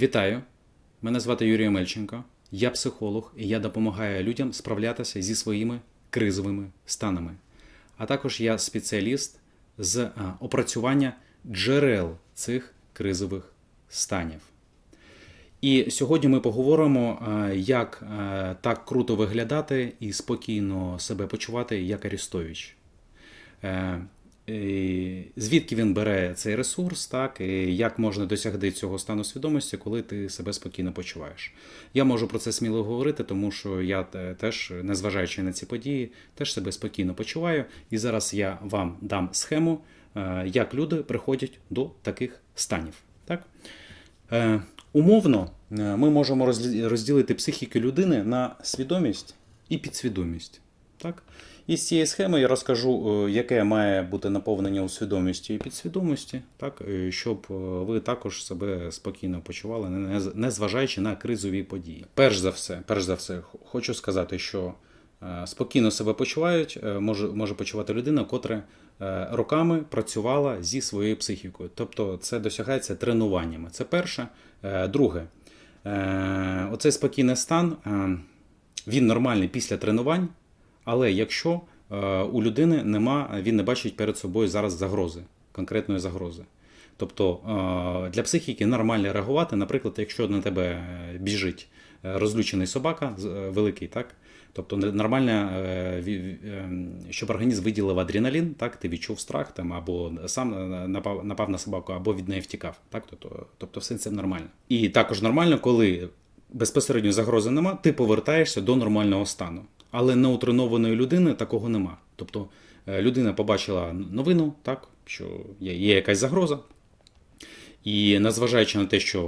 Вітаю! Мене звати Юрій Мельченко. Я психолог і я допомагаю людям справлятися зі своїми кризовими станами. А також я спеціаліст з опрацювання джерел цих кризових станів. І сьогодні ми поговоримо, як так круто виглядати і спокійно себе почувати, як Арістович. Е, Звідки він бере цей ресурс, так, і як можна досягти цього стану свідомості, коли ти себе спокійно почуваєш. Я можу про це сміло говорити, тому що я теж, незважаючи на ці події, теж себе спокійно почуваю. І зараз я вам дам схему, е, як люди приходять до таких станів. Так? Е, Умовно, ми можемо розділити психіку людини на свідомість і підсвідомість. Так? І з цієї схеми я розкажу, е, яке має бути наповнення у свідомості і підсвідомості, так? е, щоб е, ви також себе спокійно почували, не- незважаючи на кризові події. Перш за все, перш за все, хочу сказати, що спокійно себе почувають, може, може почувати людина, котра роками працювала зі своєю психікою. Тобто це досягається тренуваннями. Це перше. Друге, оцей спокійний стан, він нормальний після тренувань, але якщо е, у людини нема, він не бачить перед собою зараз загрози, конкретної загрози. Тобто е, для психіки нормально реагувати, наприклад, якщо на тебе е, біжить розлючений собака великий, так? Тобто нормально, ем, щоб організм виділив адреналін, так, ти відчув страх там, або сам напав, напав на собаку, або від неї втікав. Так? Тобто, тобто все це нормально. І також нормально, коли безпосередньо загрози нема, ти повертаєшся до нормального стану. Але неутренованої людини такого нема. Тобто е, людина побачила новину, так, що є, якась загроза, і незважаючи на те, що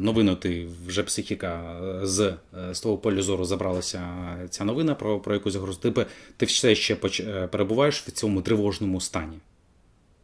новину ти вже психіка е, з, е, з того полю зору забралася ця новина про, про якусь загрозу, ти, ти все ще перебуваєш в цьому тривожному стані.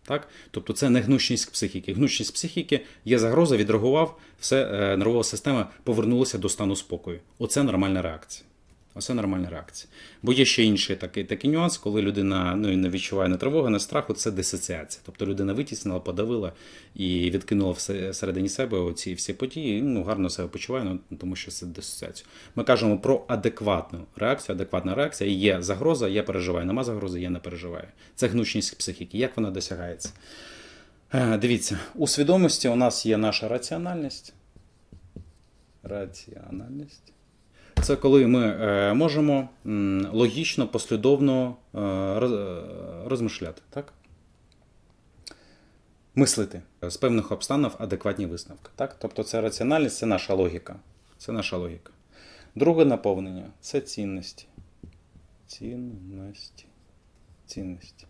Так? Тобто це не гнучність психіки. Гнучність психіки є загроза, відреагував, все, нервова система повернулася до стану спокою. Оце нормальна реакція. Оце нормальна реакція. Бо є ще інший такий, такий нюанс, коли людина ну, не відчуває не тривоги, не страху, це дисоціація. Тобто людина витіснила, подавила і відкинула всередині себе оці всі події, ну, гарно себе почуває, ну, тому що це дисоціація. Ми кажемо про адекватну реакцію. Адекватна реакція є загроза, я переживаю. Нема загрози, я не переживаю. Це гнучність психіки. Як вона досягається? Е, Дивіться, у свідомості у нас є наша раціональність. Раціональність. Це коли ми е, можемо логічно, послідовно е, е, розмишляти, так? Мислити з певних обстанов адекватні висновки. Так? Тобто це раціональність, це наша логіка. Це наша логіка. Друге наповнення це цінності. Цінності. Цінності.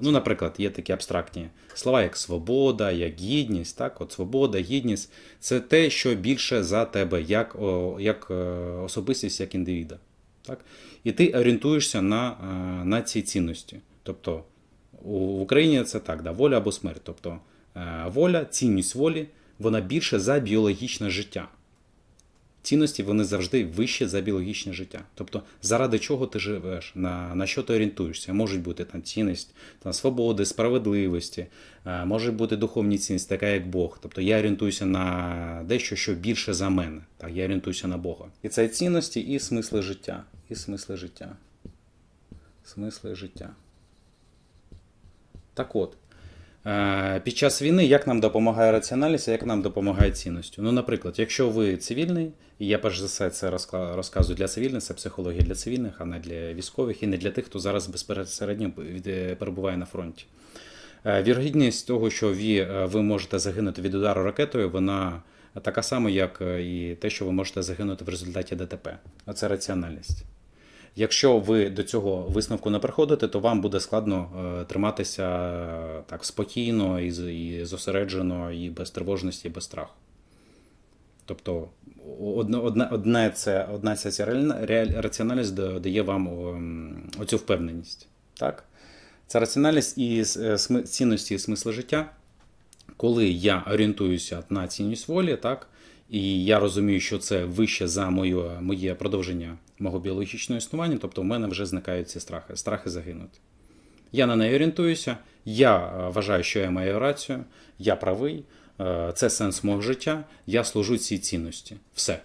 Ну, наприклад, є такі абстрактні слова, як свобода, як гідність. Так? От свобода, гідність це те, що більше за тебе, як, о, як е, особистість, як індивіда. Так? І ти орієнтуєшся на, е, на ці цінності. Тобто у в Україні це так, да, воля або смерть. Тобто е, воля, цінність волі, вона більше за біологічне життя. Цінності вони завжди вищі за біологічне життя. Тобто, заради чого ти живеш, на, на що ти орієнтуєшся? Можуть бути там цінність там, свободи, справедливості, е, може бути духовні цінності, така як Бог. Тобто я орієнтуюся на дещо, що більше за мене. Так, я орієнтуюся на Бога. І це цінності і смисли життя. І смисли життя. Смисли життя. Так от. Е, Під час війни як нам допомагає раціональність, а як нам допомагає цінністю? Ну, наприклад, якщо ви цивільний, і я перш за все це розказую для цивільних, це психологія для цивільних, а не для військових, і не для тих, хто зараз безпосередньо е, перебуває на фронті. Е, Вірогідність того, що ви, можете загинути від удару ракетою, вона така сама, як і те, що ви можете загинути в результаті ДТП. Оце раціональність. Якщо ви до цього висновку не приходите, то вам буде складно е, триматися е, так спокійно і, зосереджено, і без тривожності, і без страху. Тобто, одне, одне, одне це, одна ця ця раціональність дає вам оцю впевненість. Так? Це раціональність і е, цінності і смисли життя. Коли я орієнтуюся на цінність волі, так, і я розумію, що це вище за моє, моє продовження мого біологічного існування, тобто в мене вже зникають ці страхи, страхи загинути. Я на неї орієнтуюся, я е, вважаю, що я маю рацію, я правий, е, це сенс мого життя, я служу цій цінності. Все.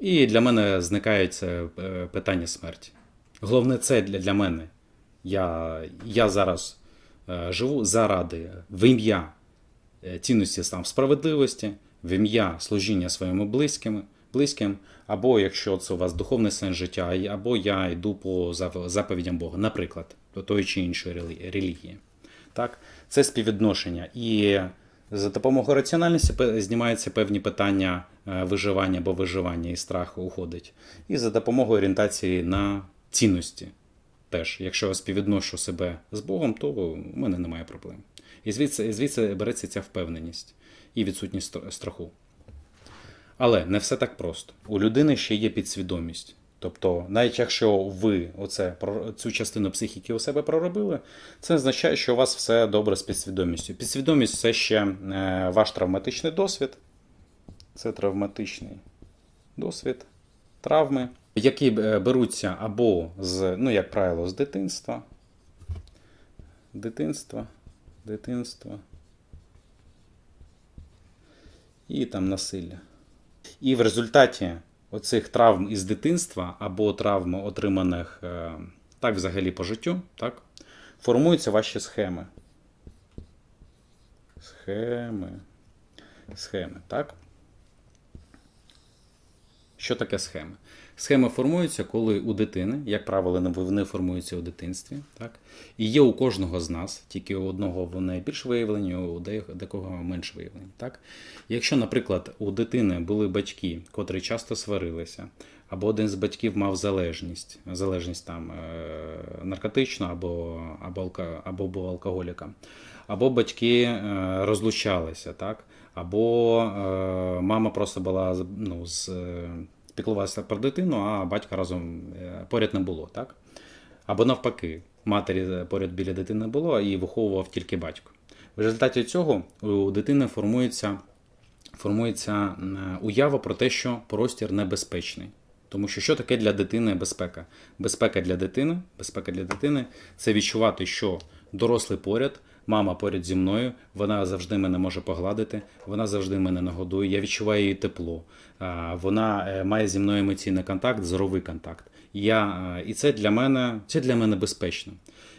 І для мене зникає це е, питання смерті. Головне, це для, для мене. Я, я зараз живу заради в ім'я цінності сам справедливості, в ім'я служіння своїм близьким, близьким, або якщо це у вас духовний сенс життя, або я йду по заповідям Бога, наприклад, до тої чи іншої релігії. Так? Це співвідношення. І за допомогою раціональності знімаються певні питання е, виживання або виживання і страху уходить. І за допомогою орієнтації на цінності. Теж, якщо я співвідношу себе з Богом, то у мене немає проблем. І звідси, звідси береться ця впевненість і відсутність страху. Але не все так просто. У людини ще є підсвідомість. Тобто, навіть якщо ви оце, цю частину психіки у себе проробили, це означає, що у вас все добре з підсвідомістю. Підсвідомість це ще е, ваш травматичний досвід. Це травматичний досвід, травми, які е, беруться або з, ну, як правило, з дитинства. Дитинства, дитинства. І там насилля. І в результаті оцих травм із дитинства або травм, отриманих е, так взагалі по життю, так, формуються ваші схеми. Схеми. Схеми, так? Що таке схеми? Схеми формуються, коли у дитини, як правило, вони формуються у дитинстві, так? і є у кожного з нас, тільки у одного вони більш виявлені, у декого менш виявлені. Так? Якщо, наприклад, у дитини були батьки, котрі часто сварилися, або один з батьків мав залежність, залежність там е, наркотичну або, або, або був алкоголіком, або батьки е, розлучалися, так? або е, мама просто була ну, з, е, про дитину, а батька разом е, поряд не було. Так? Або навпаки, матері поряд біля дитини було і виховував тільки батько. В результаті цього у дитини формується, формується е, уява про те, що простір небезпечний. Тому що що таке для дитини безпека? Безпека для дитини, безпека для дитини це відчувати, що дорослий поряд, мама поряд зі мною, вона завжди мене може погладити, вона завжди мене нагодує, я відчуваю її тепло. Вона е, має зі мною емоційний контакт, зоровий контакт. Я, е, і це для мене, це для мене безпечно.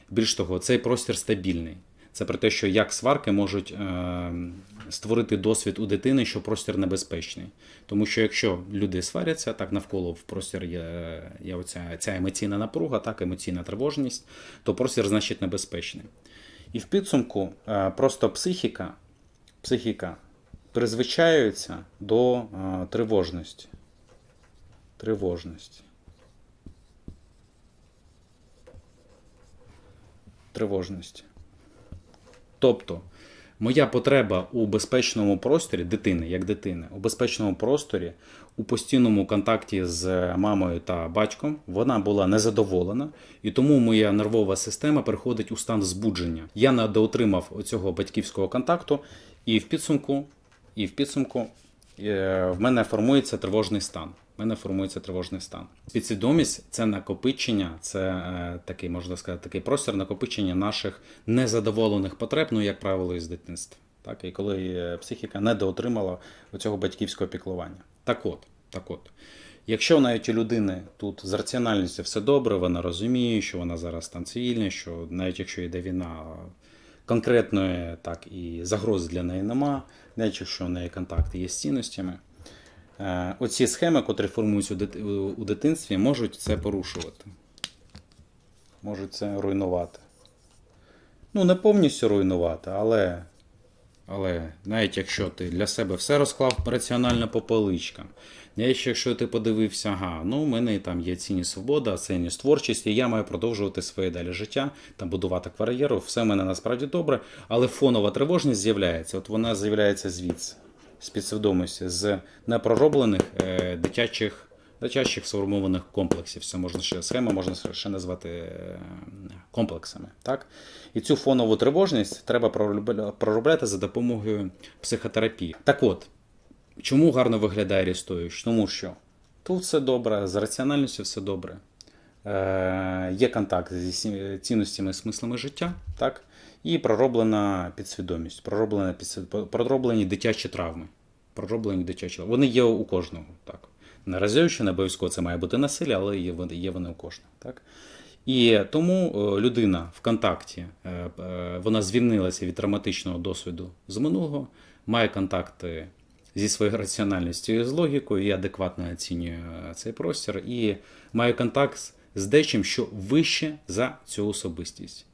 Більш того, цей простір стабільний. Це про те, що як сварки можуть е, створити досвід у дитини, що простір небезпечний. Тому що якщо люди сваряться, так навколо в простір є, є оця, ця емоційна напруга, так, емоційна тривожність, то простір значить небезпечний. І в підсумку е, просто психіка, психіка призвичаюється до е, тривожності. Тривожності. Тривожності. Тобто, моя потреба у безпечному просторі дитини, як дитини, у безпечному просторі, у постійному контакті з мамою та батьком, вона була незадоволена, і тому моя нервова система переходить у стан збудження. Я недоотримав оцього батьківського контакту, і в підсумку, і в підсумку е, в мене формується тривожний стан. Мене формується тривожний стан. Підсвідомість це накопичення, це е, такий, можна сказати, такий простір накопичення наших незадоволених потреб, ну, як правило, із дитинства. Так, і коли е, психіка недоотримала цього батьківського піклування. Так от, так от. Якщо навіть у людини тут з раціональністю все добре, вона розуміє, що вона зараз там цивільна, що навіть якщо йде війна, конкретної так і загрози для неї нема, навіть якщо в неї контакти є з цінностями. Е, Оці схеми, котрі формуються у дит- у- у дитинстві, можуть це порушувати. Можуть це руйнувати. Ну, не повністю руйнувати, але. Але навіть якщо ти для себе все розклав раціонально по поличкам, навіть якщо ти подивився, ага, ну у мене там є цінність свобода, цінність творчість, і я маю продовжувати своє далі життя, там будувати кар'єру, все в мене насправді добре, але фонова тривожність з'являється. От вона з'являється звідси, з підсвідомості, з непророблених е, дитячих, дитячих сформованих комплексів. Це можна ще схема, можна ще назвати е, комплексами. Так? І цю фонову тривожність треба проробляти за допомогою психотерапії. Так от, чому гарно виглядає Арістович? Тому що тут все добре, з раціональністю все добре. Е, є контакт зі цінностями і смислами життя, так? І пророблена підсвідомість, пророблена підсвід- пророблені дитячі травми. Пророблені дитячі. Вони є у кожного. Так. Наразі ще не обов'язково це має бути насилля, але є, вони- є вони у кожного. Так. І тому е, людина в контакті, е, е, вона звільнилася від травматичного досвіду з минулого, має контакти зі своєю раціональністю і з логікою, і адекватно оцінює цей простір, і має контакт з дечим, що вище за цю особистість.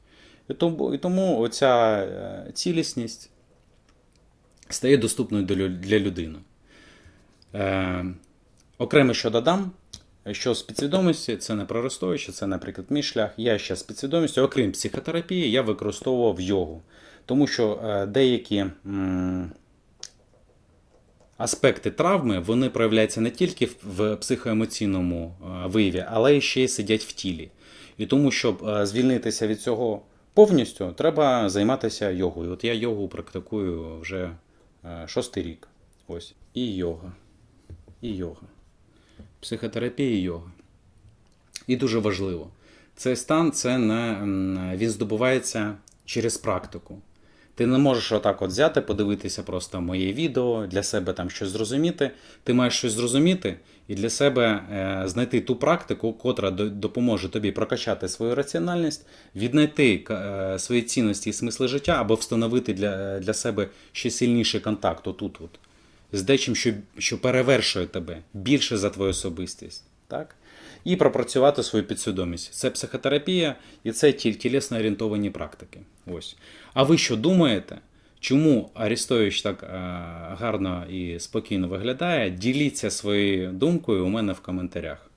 І тому, і тому оця е, цілісність стає доступною для людини. Е, окремо, що додам, що з підсвідомості це не про розстоюче, це, наприклад, мій шлях. Я ще з підсвідомістю, окрім психотерапії, я використовував йогу. Тому що е, деякі аспекти травми вони проявляються не тільки в- психоемоційному е, вияві, але й ще й сидять в тілі. І тому, щоб звільнитися від цього повністю, треба займатися йогою. От я йогу практикую вже е, шостий рік. Ось. І йога. І йога. Психотерапія і йога. І дуже важливо. Цей стан це не, він здобувається через практику. Ти не можеш отак от взяти, подивитися просто моє відео, для себе там щось зрозуміти. Ти маєш щось зрозуміти і для себе е, знайти ту практику, котра до- допоможе тобі прокачати свою раціональність, віднайти е, свої цінності і смисли життя, або встановити для, для себе ще сильніший контакт отут, от, з дечим, що, що перевершує тебе більше за твою особистість. Так? І пропрацювати свою підсвідомість. Це психотерапія і це тіл- тілесно орієнтовані практики. Ось. А ви що думаєте? Чому Арістович так е, гарно і спокійно виглядає? Діліться своєю думкою у мене в коментарях.